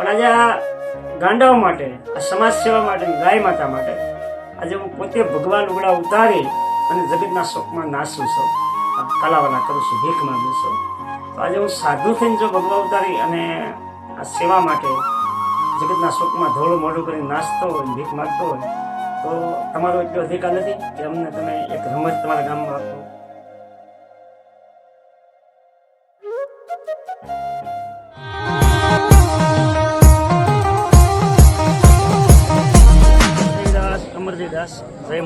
પણ આજે આ ગાંડાઓ માટે, આ સમાજ સેવા માટે, ગાય માતા માટે આજે હું પોતે ભગવાન ઉગડા ઉતારી અને જગતના શોકમાં નાસું છું. આ કલાવાલા કરું છું ભીખ માંગું છું. તો આજે હું સાધુ થઈને જો ભગવાન ઉતારી અને આ સેવા માટે જગતના શોકમાં ધોળું મોઢું કરી નાચતો હોય ભીખ માગતો હોય, તો તમારો એટલો અધિકાર નથી કે અમને તમે એક રમત તમારા ગામમાં આપો.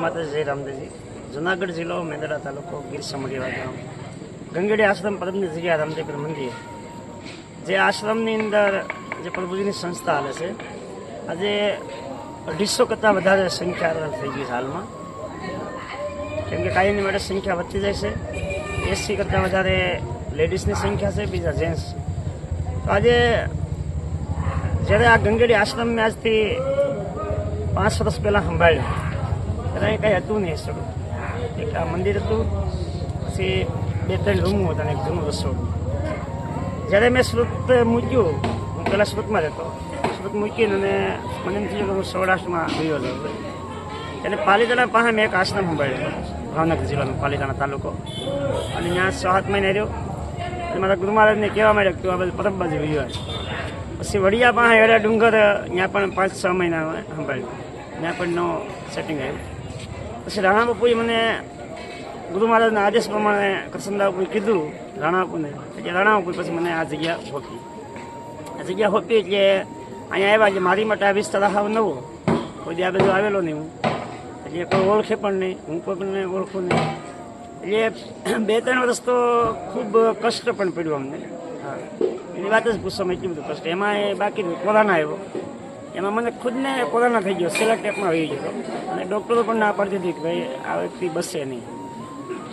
માતાજી રામદેવજી. જુનાગઢ જિલ્લો મેંદડા તાલુકો ગીર સમડીવા ગામ. ગંગેડી આશ્રમ પરમની જગ્યા રામદેવપીર મંદિર. જે આશ્રમની અંદર જે પ્રભુજીની સંસ્થા હાલે છે, આજે અઢીસો કરતાં વધારે સંખ્યા થઈ ગઈ છે હાલમાં. કેમ કે કાયમની માટે સંખ્યા વધતી જાય છે. એસી કરતાં વધારે લેડીઝની સંખ્યા છે, બીજા જેન્ટ્સ. તો આજે જ્યારે આ ગંગેડી આશ્રમ મેં આજથી પાંચ વર્ષ પહેલાં સંભાળ્યું. અહીં કંઈ હતું નહીં રસોડું એક આ મંદિર હતું, પછી બે ત્રણ રૂમો હતા એક જૂનું રસોડું જ્યારે મેં સુરત મૂક્યું, હું પહેલાં સુરતમાં જ હતો સુરત મૂકીને અને મને એમ થયું કે હું સૌરાષ્ટ્રમાં ગયો હતો. એટલે પાલીતાણા પાસે મેં એક આશ્રમ સંભાળ્યો, ભાવનગર જિલ્લાનો પાલિતાણા તાલુકો. અને ત્યાં છ સાત મહિને રહ્યો. અને મારા ગુરુ મહારાજને કહેવા માંડ્યો કે આ બધું પરબ બાજુ ગયો પછી વડિયા પાસે એડા ડુંગર, ત્યાં પણ પાંચ છ મહિના સંભાળ્યું. ત્યાં પણ નો સેટિંગ આવ્યું. પછી રાણા બાપુએ મને ગુરુ મહારાજના આદેશ પ્રમાણે કરસનદાસ બાપુએ કીધું રાણા બાપુને એટલે રાણા બાપુ પછી મને આ જગ્યા હોપી આ જગ્યા હોપી એટલે અહીંયા આવ્યા એટલે મારી માટે આ વિસ્તાર હાવ નવો. કોઈ આ બધું આવેલો નહીં હું. એટલે કોઈ ઓળખે પણ નહીં. હું કોઈ પણ ઓળખું નહીં. એટલે બે ત્રણ વર્ષ તો ખૂબ કષ્ટ પણ પડ્યું અમને. હા. એની વાત જ પૂછવામાં એટલું બધું કષ્ટ. એમાં બાકી કોરોના આવ્યો. એમાં મને ખુદને કોરોના થઈ ગયો છેલ્લા ટેપમાં આવી ગયો. અને ડૉક્ટરો પણ ના પાડતી હતી કે ભાઈ, આ વ્યક્તિ બસશે નહીં.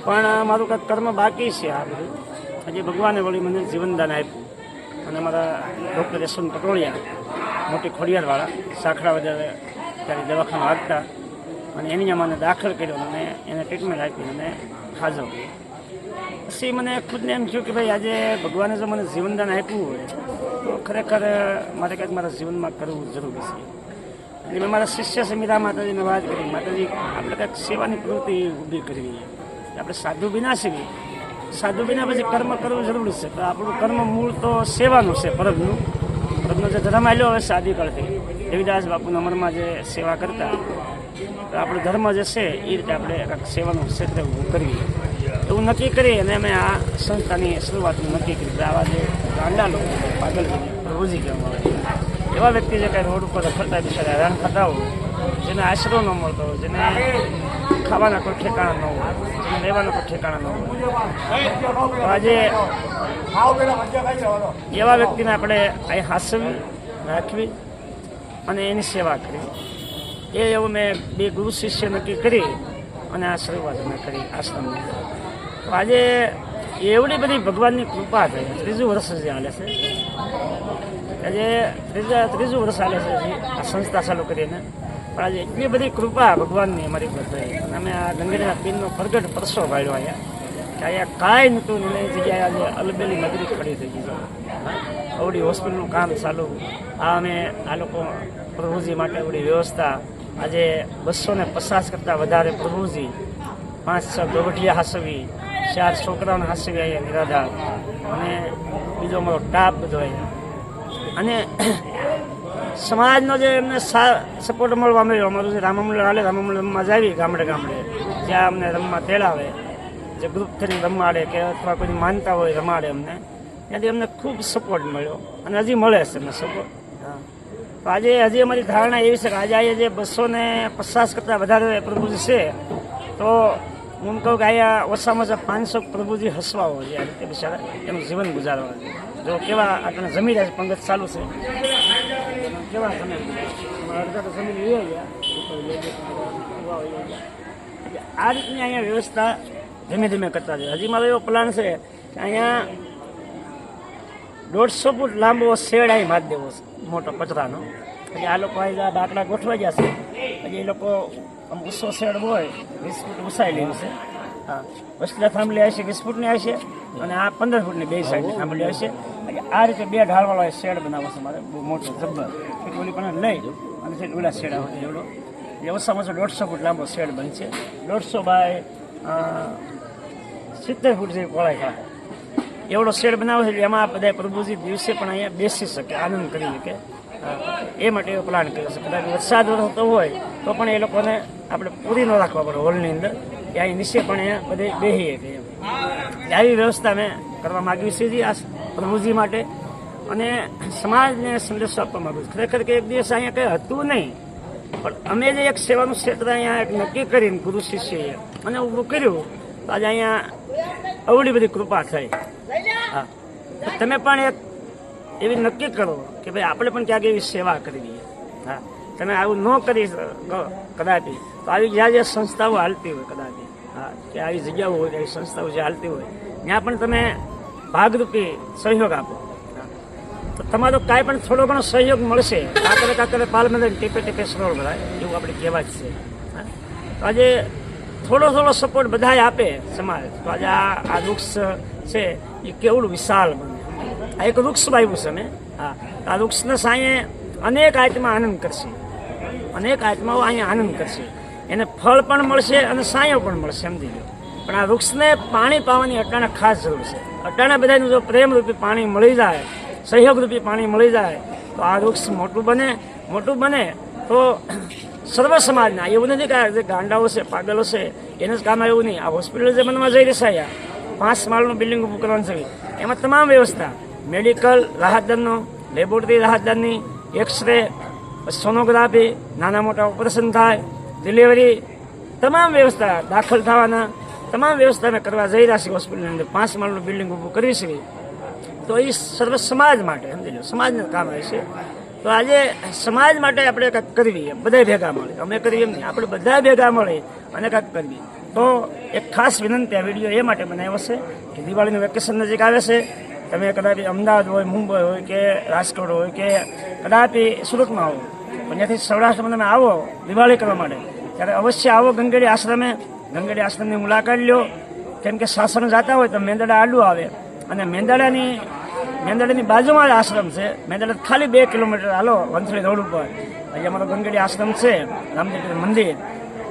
પણ મારું કંઈક કર્મ બાકી છે આ બધું. હજી ભગવાને વળી મને જીવનદાન આપ્યું. અને મારા ડૉક્ટર યશવંત પટોળિયા, મોટી ખોડિયારવાળા સાખડા વધારે ત્યારે દવાખાના વાગતા અને એની મને દાખલ કર્યો અને એને ટ્રીટમેન્ટ આપી અને હાજર પછી મને ખુદને એમ થયું કે ભાઈ, આજે ભગવાને જો મને જીવનદાન આપ્યું હોય તો ખરેખર, મારે કંઈક મારા જીવનમાં કરવું જરૂરી છે. એટલે મેં મારા શિષ્ય સમિતા માતાજીને વાત કરી. માતાજી, આપણે કંઈક સેવાની પ્રવૃત્તિ ઊભી કરવી. આપણે સાધુ વિના છીએ. સાધુ વિના પછી કર્મ કરવું જરૂરી છે. તો આપણું કર્મ મૂળ તો સેવાનું છે પરબનું પરબનો જે ધર્મ આવ્યો હવે સાદી કરતી દેવીદાસ બાપુના અમરમાં જે સેવા કરતા, તો આપણો ધર્મ જે છે એ રીતે આપણે કંઈક સેવાનું ક્ષેત્ર ઊભું કરવી. એવું નક્કી કરી અને અમે આ સંસ્થાની શરૂઆત નક્કી કરી આવા જે ગાંડા લોકો પાગલ રોજી કહેવામાં આવે એવા વ્યક્તિ જે કાંઈ રોડ ઉપર ફરતા બિચારા હેરાન થતા હોય, જેને આશરો ન મળતો હોય, જેને ખાવાના કોઈ ઠેકાણા ન હોય, જેને રહેવાના કોઈ ઠેકાણા ન હોય. આજે એવા વ્યક્તિને આપણે અહીં હાસવી, રાખવી અને એની સેવા કરવી. એ એવું મેં બે ગુરુ શિષ્ય નક્કી કરી અને આ શરૂઆત મેં કરી આશ્રમની. તો આજે એવડી બધી ભગવાનની કૃપા છે. ત્રીજું વર્ષ જે હાલે છે. આજે ત્રીજા ત્રીજું વર્ષ હાલે છે આ સંસ્થા ચાલુ કરીને. પણ આજે એટલી બધી કૃપા ભગવાનની અમારી પર થઈ અમે આ ગંગેના પીરનો પ્રગટ પરસો પાડ્યો અહીંયા. કે અહીંયા કાંઈ નહોતું ને જગ્યાએ આજે અલબેલી નગરી ખડી થઈ ગઈ છે. અવડી હોસ્પિટલનું કામ ચાલુ. આ અમે આ લોકો પ્રભુજી માટે અવડી વ્યવસ્થા. આજે બસો ને પચાસ કરતાં વધારે પ્રભુજી. પાંચ છ ગોગઠિયા હાસવી. ચાર છોકરાઓને હાસવી ગયા નિરાધાર. અને બીજો અમારો ટાપ બધો અહીંયા. અને સમાજનો જે એમને સપોર્ટ મળવા મળ્યો, અમારું જે રામામંડળ હાલે જ જાવી ગામડે ગામડે. જ્યાં અમને રમવા તેડાવે, જે ગ્રુપ થઈને રમાડે કે અથવા કોઈ માનતા હોય રમાડે અમને. ત્યાંથી અમને ખૂબ સપોર્ટ મળ્યો. અને હજી મળે છે અમને સપોર્ટ હા. તો આજે, હજી અમારી ધારણા એવી છે કે આજે આજે જે બસો ને પચાસ કરતાં વધારે પ્રભુજી છે, તો હું કહું કે અહીંયા ઓછામાં ઓછા પાંચસો પ્રભુજી હસવાઓ છે. આ રીતે બિચારા એનું જીવન ગુજારવા છે. જો કેવા આપણે જમી રહ્યા છે, પંગત ચાલુ છે. કેવા તમે અડધા તો જમીન લઈ આ રીતની અહીંયા વ્યવસ્થા ધીમે ધીમે કરતા છે હજી મારો એવો પ્લાન છે કે અહીંયા દોઢસો ફૂટ લાંબો શેડ અહીં મારી દેવો છે, મોટો કચરાનો એટલે આ લોકો અહીંયા બાકડા ગોઠવાઈ ગયા એ લોકો આમ ઉસો શેડ હોય વીસ ફૂટ ઉસાઈ લીધું છે. હા. વસલા થાંભલી આવશે વીસ ફૂટની આવશે અને આ પંદર ફૂટની બે સાઈડની થાંભલી એટલે આ રીતે બે ઢાળવાળો શેડ બનાવો છે મારે, બહુ મોટો, જબ્બર. એટલે ઓલી પણ લઈ અને ઓલા શેડ આવે એવડો. એ ઓછામાં ઓછો દોઢસો ફૂટ લાંબો શેડ બનશે દોઢસો બાય સિત્તેર ફૂટ જેવી પહોળાઈ થાય. એવડો શેડ બનાવે છે એટલે એમાં બધા પ્રભુજી દિવસે પણ અહીંયા બેસી શકે, આનંદ કરી શકે. એ માટે પ્લાન કર્યો છે. કદાચ વરસાદ થતો હોય તો પણ એ લોકોને આપણે પૂરી ન રાખવા પડે હોલની અંદર. કે અહીં નીચે પણ અહીંયા બધે બેસીએ એમ આવી વ્યવસ્થા મેં કરવા માગી છે આ પ્રભુજી માટે. અને સમાજને સંદેશો આપવા માગ્યું છું. ખરેખર કે એક દિવસ અહીંયા કંઈ હતું નહીં. પણ અમે જે એક સેવાનું ક્ષેત્ર અહીંયા એક નક્કી કરીને ગુરુ શિષ્યએ અને ઊભું કર્યું તો આજે અહીંયા અવળી બધી કૃપા થઈ હા. તમે પણ એક એવી નક્કી કરો કે ભાઈ આપણે પણ ક્યાંક એવી સેવા કરવી હા. તમે આવું ન કરી કદાચ તો આવી જ્યાં જે સંસ્થાઓ હાલતી હોય કદાચ હા. કે આવી જગ્યાઓ હોય આવી સંસ્થાઓ જે હાલતી હોય, ત્યાં પણ તમે ભાગરૂપી સહયોગ આપો. તો તમારો કાંઈ પણ થોડો ઘણો સહયોગ મળશે, કાંકરે કાંકરે પાલ ટેપે ટેપે સરોવર ભરાય, એવું આપણે કહેવા જ છે. તો આજે થોડો થોડો સપોર્ટ બધાએ આપે સમાજ. તો આજે આ આ વૃક્ષ છે, એ કેવડું વિશાળ બને. આ એક વૃક્ષ વાવ્યું છે મેં હા. આ વૃક્ષના સાંયે અનેક આત્મા આનંદ કરશે. અનેક આત્માઓ અહીંયા આનંદ કરશે. એને ફળ પણ મળશે અને સાંયો પણ મળશે સમજી લો પણ આ વૃક્ષને પાણી પાવાની અટાણે ખાસ જરૂર છે. અટાણે બધાનું જો પ્રેમરૂપી પાણી મળી જાય, સહયોગરૂપી પાણી મળી જાય, તો આ વૃક્ષ મોટું બને. મોટું બને તો સર્વ સમાજના, એવું નથી કે જે ગાંડાઓ છે, પાગલો છે, એને જ કામ એવું નહીં. આ હોસ્પિટલ જે બનવા જઈ રહેશે પાંચ માળનું બિલ્ડિંગ ઊભું કરવાનું છે એમાં તમામ વ્યવસ્થા મેડિકલ રાહતદારનો, લેબોરેટરી રાહતદારની એક્સરે, સોનોગ્રાફી, નાના મોટા ઓપરેશન થાય, ડિલિવરી, તમામ વ્યવસ્થા દાખલ થવાના, તમામ વ્યવસ્થા અમે કરવા જઈ રહ્યા છીએ હોસ્પિટલની અંદર. પાંચ માળનું બિલ્ડિંગ ઊભું કરી શકીએ તો એ સર્વ સમાજ માટે, સમજી લો, સમાજને કામ રહેશે તો આજે સમાજ માટે આપણે કંઈક કરવી એમ બધા ભેગા મળે અમે કરીએ એમ નહીં, આપણે બધા ભેગા મળે અને કંઈક કરવી. તો એક ખાસ વિનંતી આ વીડિયો એ માટે બનાવ્યો છે કે દિવાળીનું વેકેશન નજીક આવે છે. તમે કદાચ અમદાવાદ હોય, મુંબઈ હોય કે રાજકોટ હોય કે કદાચ સુરતમાં આવો ત્યાંથી સૌરાષ્ટ્રમાં તમે આવો દિવાળી કરવા માટે, ત્યારે અવશ્ય આવો ગંગેડી આશ્રમે. ગંગેડી આશ્રમની મુલાકાત લ્યો કેમ કે સાસણ જતા હોય તો મેંદડા આડું આવે. અને મેંદડાની મેંદડાની બાજુમાં જ આશ્રમ છે. મેંદડા ખાલી બે કિલોમીટર, હાલો, વંથળી રોડ ઉપર. અહીંયા અમારો ગંગેડી આશ્રમ છે રામદેવ મંદિર.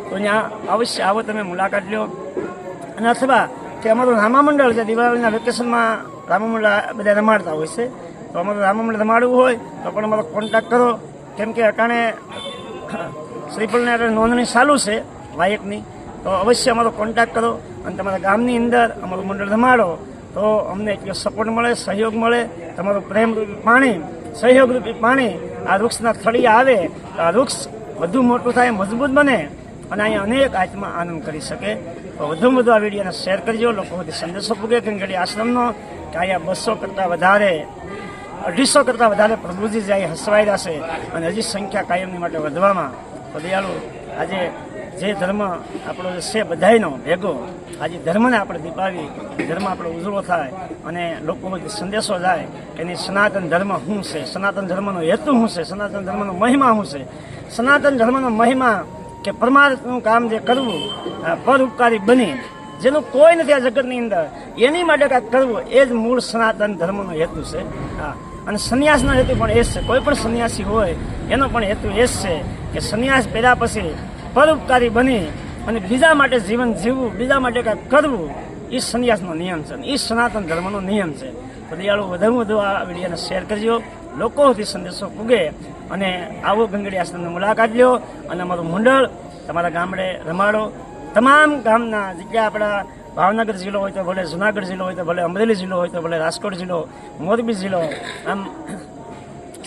તો ત્યાં અવશ્ય આવો, તમે મુલાકાત લ્યો અને અથવા કે અમારું રામા મંડળ છે. દિવાળીના વેકેશનમાં રામા મંડળ બધા રમાડતા હોય છે. તો અમારું રામા મંડળ રમાડવું હોય તો પણ અમારો કોન્ટેક્ટ કરો. કેમ કે અટાણે શ્રીફળને આપણે નોંધણી ચાલુ છે વાયકની તો અવશ્ય અમારો કોન્ટેક્ટ કરો અને તમારા ગામની અંદર અમારું મંડળ રમાડો. તો અમને એટલો સપોર્ટ મળે, સહયોગ મળે, તમારું પ્રેમરૂપી પાણી સહયોગરૂપી પાણી. આ વૃક્ષના થળિયા આવે, તો આ વૃક્ષ વધુ મોટું થાય, મજબૂત બને અને અહીંયા અનેક આત્મા આનંદ કરી શકે. વધુમાં વધુ આ વિડીયોને શેર કરજો. લોકો સુધી સંદેશો પૂગે. કે આશ્રમનો કે અહીંયા બસો કરતાં વધારે, અઢીસો કરતાં વધારે પ્રભુજી જે અહીં હસવાઈ છે અને હજી સંખ્યા કાયમની માટે વધવામાં. તો દયાળુ, આજે જે ધર્મ આપણો છે બધાયનો, ભેગો, આજે ધર્મને આપણે દીપાવી, ધર્મ આપણો ઉજળો થાય અને લોકો સંદેશો જાય કે એની સનાતન ધર્મ શું છે? સનાતન ધર્મનો હેતુ શું છે? સનાતન ધર્મનો મહિમા શું છે? સનાતન ધર્મનો મહિમા કે પરમાર્થનું કામ જે કરવું પરોપકારી બની. જેનું કોઈ નથી આ જગતની અંદર. એની માટે કાંઈક કરવું એ જ મૂળ સનાતન ધર્મનો હેતુ છે. હા. અને સંન્યાસનો હેતુ પણ એ જ છે. કોઈ પણ સંન્યાસી હોય, એનો પણ હેતુ એ જ છે કે સંન્યાસ પહેર્યા પછી પરોપકારી બની અને બીજા માટે જીવન જીવવું, બીજા માટે કાંઈક કરવું, એ સંન્યાસનો નિયમ છે અને એ સનાતન ધર્મનો નિયમ છે. દયાળુ વધુ વધુ આ વિડીયોને શેર કરજો. લોકો સુધી સંદેશો પૂગે અને આવો ગંગડી આશ્રમની મુલાકાત લ્યો અને અમારું મંડળ, તમારા ગામડે રમાડો. તમામ ગામના જગ્યા આપણા ભાવનગર જિલ્લો હોય તો ભલે જુનાગઢ જિલ્લો હોય તો ભલે અમરેલી જિલ્લો હોય તો ભલે રાજકોટ જિલ્લો, મોરબી જિલ્લો, આમ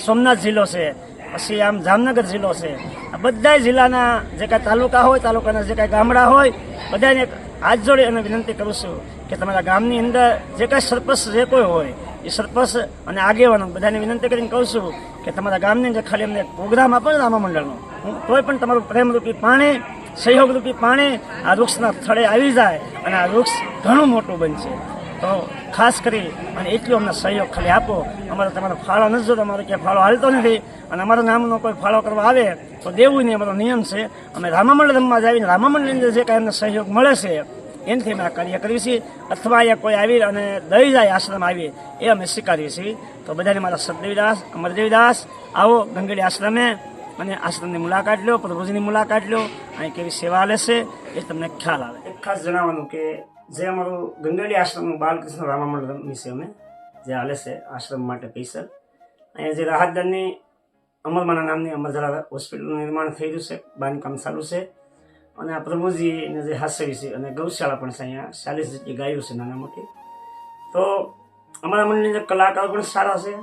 સોમનાથ જિલ્લો છે, પછી આમ જામનગર જિલ્લો છે. આ બધા જિલ્લાના જે કાંઈ તાલુકા હોય, તાલુકાના જે કાંઈ ગામડા હોય બધાને હાથ જોડી અને વિનંતી કરું છું કે તમારા ગામની અંદર જે કાંઈ સરપંચ જે કોઈ હોય એ સરપંચ અને આગેવાનો બધાને વિનંતી કરીને કહું છું કે તમારા ગામની અંદર ખાલી અમને પ્રોગ્રામ આપો ને રામામંડળનો, હું તોય પણ તમારું પ્રેમરૂપી પાણી, સહયોગરૂપી પાણી આ વૃક્ષના સ્થળે આવી જાય અને આ વૃક્ષ ઘણું મોટું બનશે. તો ખાસ કરી અને એટલો અમને સહયોગ ખાલી આપો. અમારે તમારો ફાળો નથી જોતો, અમારો ક્યાંય ફાળો હાલતો નથી અને અમારા નામનો કોઈ ફાળો કરવા આવે તો દેવું નહીં, અમારો નિયમ છે. અમે રામામંડળ રમવા જ આવીને રામામંડળની અંદર જે કાંઈ અમને સહયોગ મળે છે એનાથી અમે કાર્ય કર્યું છે. અથવા અહીંયા કોઈ આવી અને દઈ જાય, આશ્રમ આવી, એ અમે સ્વીકારીએ છીએ. તો બધાને મારા સતદેવીદાસ, અમરદેવીદાસ, આવો ગંગેડી આશ્રમે અને આશ્રમની મુલાકાત લો, પ્રભુજીની મુલાકાત લો. અહીં કેવી સેવા લેશે એ તમને ખ્યાલ આવે. એક ખાસ જણાવવાનું કે જે અમારું ગંગેડી આશ્રમનું બાલકૃષ્ણ રામામંડળની મંડળ વિશે અમે, જે હાલે છે આશ્રમ માટે પૈસા. અહીંયા જે રાહતદારની અમરમાના નામની અમરધારા હોસ્પિટલનું નિર્માણ થઈ રહ્યું છે, બાંધકામ ચાલુ છે. અને આ પ્રભુજીને જે હાસ્યવી છે અને ગૌશાળા પણ છે અહીંયા ચાલીસ જેટલી ગાયો છે નાના મોટી. તો અમારા મંડળની અંદર કલાકારો પણ સારા છે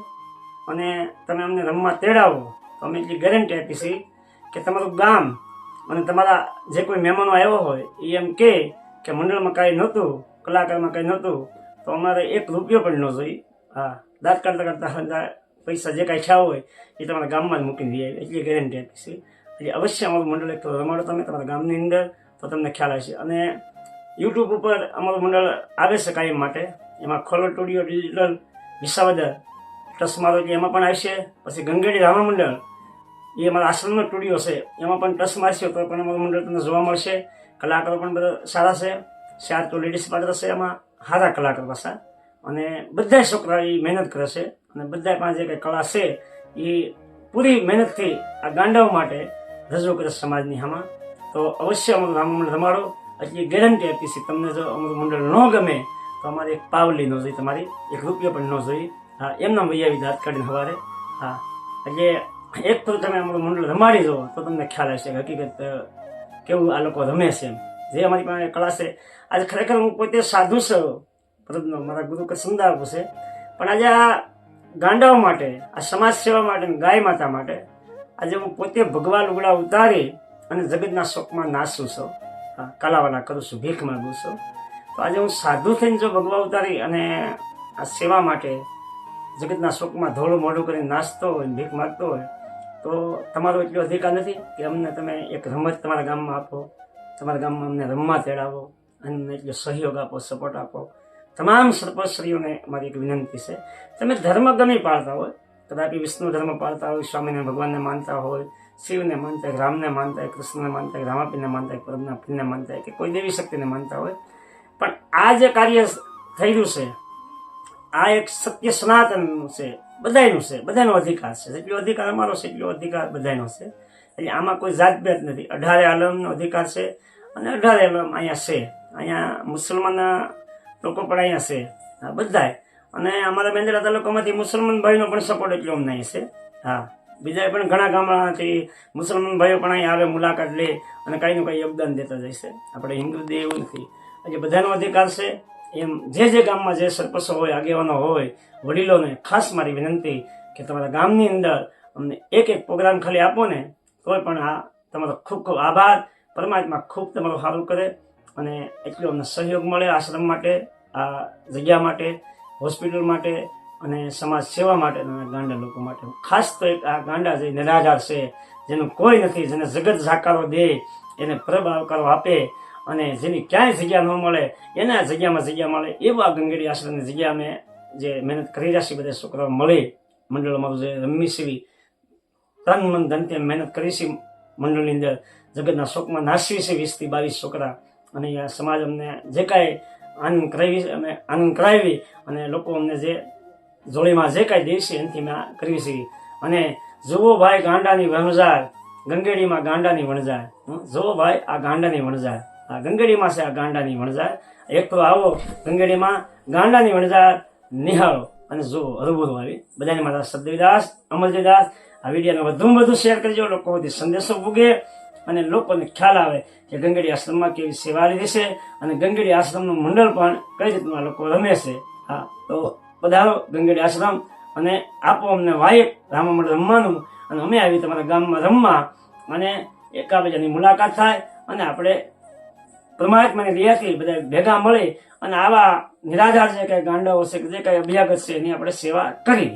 અને તમે અમને રમવા તેડાવો, તો અમે એટલી ગેરંટી આપી છે કે તમારું ગામ અને તમારા જે કોઈ મહેમાનો આવ્યો હોય, એ એમ કહે કે મંડળમાં કાંઈ નહોતું, કલાકારમાં કાંઈ નહોતું, તો અમારે એક રૂપિયો પણ ન જોઈએ. હા, દાંત કાઢતા કાઢતા પૈસા જે કાંઈ થયા હોય, એ તમારા ગામમાં જ મૂકી દઈએ એટલી ગેરંટી આપી છે. એટલે અવશ્ય અમારું મંડળ એક તો રમાડો તમે, તમારા ગામની અંદર તો તમને ખ્યાલ આવશે અને યુટ્યુબ ઉપર અમારું મંડળ આવે છે કાયમ માટે. એમાં ખોલો ટુડિયો ડિજિટલ વિસાવદર ટ્રસ્ટ મારો એટલે એમાં પણ આવશે. પછી ગંગેડી રામા મંડળ, એ અમારા આશ્રમનો સ્ટુડિયો છે. એમાં પણ ટ્રસ્ટ મારશે તો પણ અમારું મંડળ તમને જોવા મળશે. કલાકારો પણ બધા સારા છે. ચાર તો લેડીઝ પાત્ર છે એમાં સારા કલાકાર પાછા. અને બધા છોકરા એ મહેનત કરે છે. અને બધા પાસે જે કંઈ કળા છે એ પૂરી મહેનતથી આ ગાંડાઓ માટે રજૂ કરે સમાજની આમાં તો અવશ્ય અમારું રામ મંડળ રમાડો. એટલી ગેરંટી આપી છે તમને જો અમારું મંડળ ન ગમે, તો અમારે એક પાવલી ન જોઈએ, તમારી એક રૂપિયો પણ ન જોઈએ. હા એમના વૈયાવી હાથ કાઢીને સવારે હા, એટલે એક તો તમે અમારું મંડળ રમાડી દો, તો તમને ખ્યાલ આવશે હકીકત કેવું આ લોકો રમે છે એમ. જે અમારી પાસે કળા છે, આજે ખરેખર હું પોતે સાધુ છું. પ્રભુનો મારા ગુરુ કસંદા આપું છે. પણ આજે આ ગાંડાઓ માટે, આ સમાજ સેવા માટે ગાય માતા માટે આજે હું પોતે ભગવા લુગડા ઉતારી અને જગતના શોકમાં નાસું છું. કલાવાલા કરું છું, ભીખ માગું છું. તો આજે હું સાધુ થઈને જો ભગવા ઉતારી અને આ સેવા માટે જગતના શોકમાં ધોળું મોઢું કરીને નાચતો હોય ભીખ માગતો હોય, તો તમારો એટલો અધિકાર નથી કે અમને તમે એક રમત તમારા ગામમાં આપો, તમારા ગામમાં અમને રમવા તેડાવો અને એટલો સહયોગ આપો સપોર્ટ આપો. તમામ સરપંચશ્રીઓને મારી એક વિનંતી છે. તમે ધર્મ ગમે પાળતા હોય કદાચ વિષ્ણુ ધર્મ પાળતા હોય, સ્વામીને ભગવાનને માનતા હોય, શિવને માનતા હોય, રામને માનતા હોય, કૃષ્ણને માનતા હોય, રામાપીને માનતા હોય પરમના પીરને માનતા હોય કે કોઈ દેવી શક્તિને માનતા હોય. પણ આ જે કાર્ય થઈ રહ્યું છે, આ એક સત્ય સનાતનનું છે બધાનું છે, બધાનો અધિકાર છે. જેટલો અધિકાર અમારો છે, એટલો અધિકાર બધાનો છે. એટલે આમાં કોઈ જાતભેદ નથી. અઢારે આલમનો અધિકાર છે અને અઢારે આલમ અહીંયા છે. અહીંયા મુસલમાનના લોકો પણ અહીંયા છે. બધાય. અને અમારા બેન્દ્રા તાલુકામાંથી મુસલમાન ભાઈનો પણ સપોર્ટ એટલો અમને છે હા. બીજા પણ ઘણા ગામડાથી મુસલમાન ભાઈઓ પણ અહીંયા આવે, મુલાકાત લે અને કાંઈનું કાંઈ યોગદાન દેતા જાય છે. આપણે હિન્દુ દે એવું નથી. આજે બધાનો અધિકાર છે. એમ જે જે ગામમાં જે સરપંચો હોય, આગેવાનો હોય, વડીલોને ખાસ મારી વિનંતી કે તમારા ગામની અંદર અમને એક એક પ્રોગ્રામ ખાલી આપો ને, તોય પણ આ તમારો ખૂબ ખૂબ આભાર. પરમાત્મા ખૂબ તમારું સારું કરે અને એટલો અમને સહયોગ મળે આશ્રમ માટે, આ જગ્યા માટે. હોસ્પિટલ માટે અને સમાજ સેવા માટે અને ગાંડા લોકો માટે. ખાસ તો એક આ ગાંડા જે નિરાધાર છે, જેનું કોઈ નથી, જેને જગત જાકારો દે, એને પ્રભ આવકારો આપે અને જેની ક્યાંય જગ્યા ન મળે, એના જગ્યામાં જગ્યા મળે, એવા ગંગેડી આશ્રમની જગ્યા અમે જે મહેનત કરી રહ્યા છીએ, બધા છોકરાઓ મળે મંડળ અમારું જે રમી સેવી તન મન ધનતે મહેનત કરી છે મંડળની અંદર. જગતના શોકમાં નાસવી છે વીસથી બાવીસ છોકરા. અને આ સમાજ અમને જે કાંઈ આનંદ કરાવી અમે આનંદ કરાવી અને લોકો અમને જે જોડીમાં જે કાંઈ દેશે એનાથી અમે કરવી છે. અને જુઓ ભાઈ ગાંડાની વણઝાર, ગંગેડીમાં ગાંડાની વણઝાર? જુઓ ભાઈ આ ગાંડાની વણઝાર. આ ગંગેડીમાં છે આ ગાંડાની વણઝાર. એક તો આવો ગંગેડીમાં ગાંડાની વણઝાર નિહાળો. અને જુઓ હરુભરું આવી. બધાને મારા સદવિદાસ અમરજીદાસ, આ વિડીયોને વધુમાં વધુ શેર કરજો. લોકો સુધી સંદેશો પૂગે અને લોકોને ખ્યાલ આવે કે ગંગેડી આશ્રમમાં કેવી સેવા લીધી છે અને ગંગેડી આશ્રમનું મંડળ પણ કઈ રીતના લોકો રમે છે? હા, તો પધારો ગંગેડી આશ્રમ અને આપો અમને વાયક રામા મંડળ રમવાનું અને અમે આવી તમારા ગામમાં રમવા અને એકાબીજાની મુલાકાત થાય અને આપણે પરમાત્માની દયાથી બધા ભેગા મળી અને આવા નિરાધાર જે કઈ ગાંડાઓ છે જે કઈ અભ્યાગત છે એની આપણે સેવા કરી.